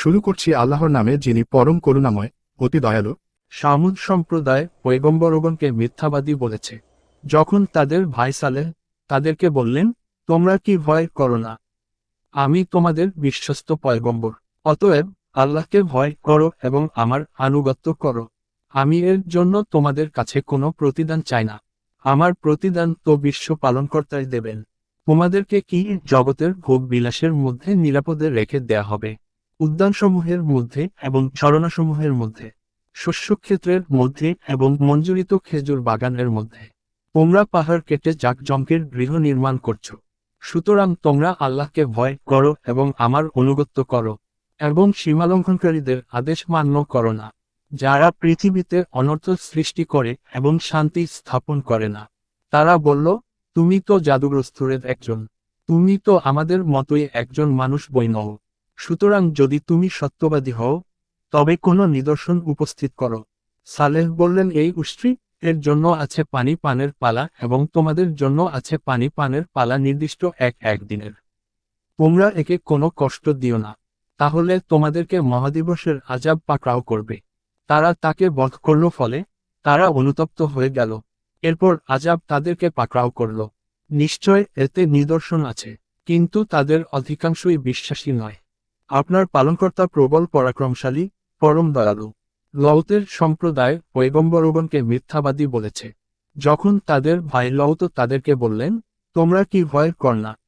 শুরু করছি আল্লাহর নামে যিনি পরম করুণাময়, অতি দয়ালু। সামুদ সম্প্রদায় পয়গম্বরগণকে মিথ্যাবাদী বলেছে। যখন তাদের ভাই সালেহ তাদেরকে বললেন, তোমরা কি ভয় করো না? আমি তোমাদের বিশ্বস্ত পয়গম্বর। অতএব আল্লাহকে ভয় করো এবং আমার আনুগত্য করো। আমি এর জন্য তোমাদের কাছে কোনো প্রতিদান চাই না। আমার প্রতিদান তো বিশ্ব পালনকর্তাই দেবেন। তোমাদেরকে কি জগতের ভোগ বিলাসের মধ্যে নিরাপদে রেখে দেয়া হবে? উদ্যানসমূহের মধ্যে এবং ঝরনাসমূহের মধ্যে, শস্যক্ষেত্রের মধ্যে এবং মঞ্জুরিত খেজুর বাগানের মধ্যে। তোমরা পাহাড় কেটে জাকজমকের গৃহ নির্মাণ করছ। সুতরাং তোমরা আল্লাহকে ভয় করো এবং আমার অনুগত্য করো এবং সীমালঙ্ঘনকারীদের আদেশ মান্য করো না, যারা পৃথিবীতে অনর্থ সৃষ্টি করে এবং শান্তি স্থাপন করে না। তারা বলল, তুমি তো জাদুগ্রস্তরের একজন। তুমি তো আমাদের মতোই একজন মানুষ বই নও সুতরাং যদি তুমি সত্যবাদী হও, তবে কোনো নিদর্শন উপস্থিত করো। সালেহ বললেন, এই উষ্ট্রি, এর জন্য আছে পানি পানের পালা এবং তোমাদের জন্য আছে পানি পানের পালা নির্দিষ্ট এক এক দিনের তোমরা একে কোনো কষ্ট দিও না। তাহলে তোমাদেরকে মহাদিবসের আজাব পাকড়াও করবে। তারা তাকে বধ করল ফলে তারা অনুতপ্ত হয়ে গেল। এরপর আজাব তাদেরকে পাকড়াও করল। নিশ্চয় এতে নিদর্শন আছে, কিন্তু তাদের অধিকাংশই বিশ্বাসী নয়। আপনার পালনকর্তা প্রবল পরাক্রমশালী, পরম দয়ালু। লৌতের সম্প্রদায় পৈগম্বরগণকে মিথ্যাবাদী বলেছে। যখন তাদের ভাই লৌত তাদেরকে বললেন, তোমরা কি ভয় কর না।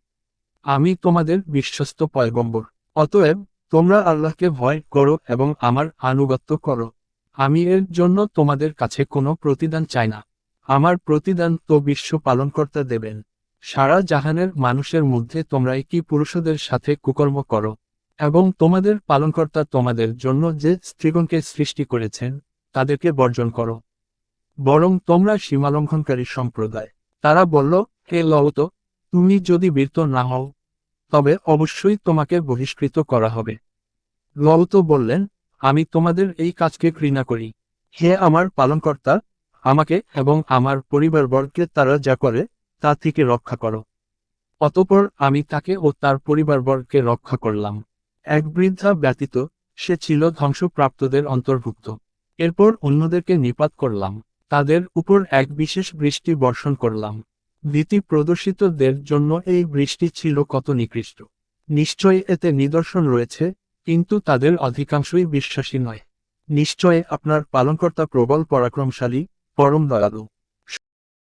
আমি তোমাদের বিশ্বস্ত পয়গম্বর। অতএব, তোমরা আল্লাহকে ভয় করো এবং আমার আনুগত্য করো। আমি এর জন্য তোমাদের কাছে কোনো প্রতিদান চাই না। আমার প্রতিদান তো বিশ্ব পালনকর্তা দেবেন। সারা জাহানের মানুষের মধ্যে তোমরা কি পুরুষদের সাথে কুকর্ম করো? এবং তোমাদের পালনকর্তা তোমাদের জন্য যে স্ত্রীগণকে সৃষ্টি করেছেন, তাদেরকে বর্জন করো। বরং তোমরা সীমালঙ্ঘনকারী সম্প্রদায়। তারা বলল, হে লওত, তুমি যদি বীরত না হও, তবে অবশ্যই তোমাকে বহিষ্কৃত করা হবে। লওত বললেন, আমি তোমাদের এই কাজকে ঘৃণা করি। হে আমার পালনকর্তা, আমাকে এবং আমার পরিবারবর্গকে তারা যা করে, তা থেকে রক্ষা করো। অতপর আমি তাকে ও তার পরিবারবর্গকে রক্ষা করলাম। এক বৃদ্ধা ব্যতীত, সে ছিল ধ্বংসপ্রাপ্তদের অন্তর্ভুক্ত। এরপর অন্যদেরকে নিপাত করলাম। তাদের উপর এক বিশেষ বৃষ্টি বর্ষণ করলাম। ভীতি প্রদর্শিতদের জন্য এই বৃষ্টি ছিল কত নিকৃষ্ট। নিশ্চয় এতে নিদর্শন রয়েছে, কিন্তু তাদের অধিকাংশই বিশ্বাসী নয়। নিশ্চয় আপনার পালনকর্তা প্রবল পরাক্রমশালী, পরম দয়ালু।